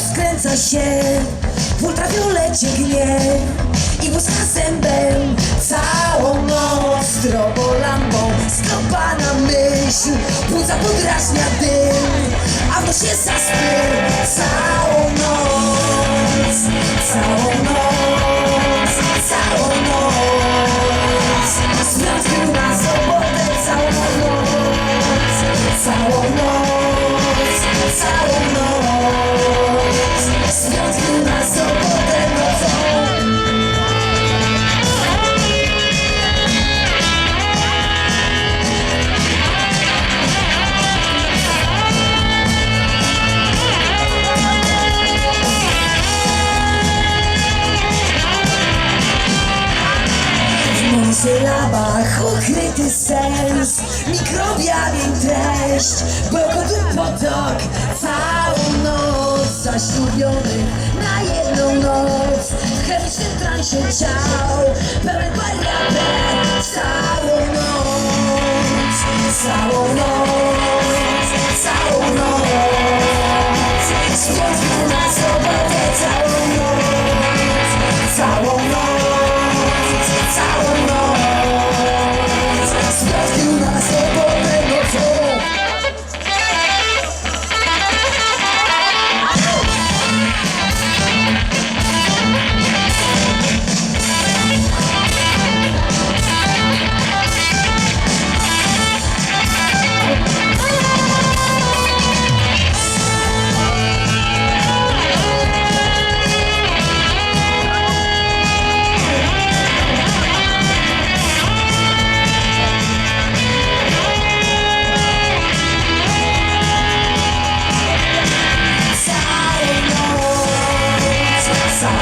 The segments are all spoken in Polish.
wprost skręca się. W ultrafiolecie gnie I błyska zębem Całą noc Drogolampą Skopana myśl. Płuca podrażnia dym A w nosie zaspy Całą noc Całą noc W monosylabach ukryty sens Mikrobianin treść Bełkotu potok Całą noc Zaślubionych na jedną noc. W chemicznym transie ciał Pełen wariatek Całą noc. Całą noc Całą noc. Z piątku na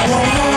całą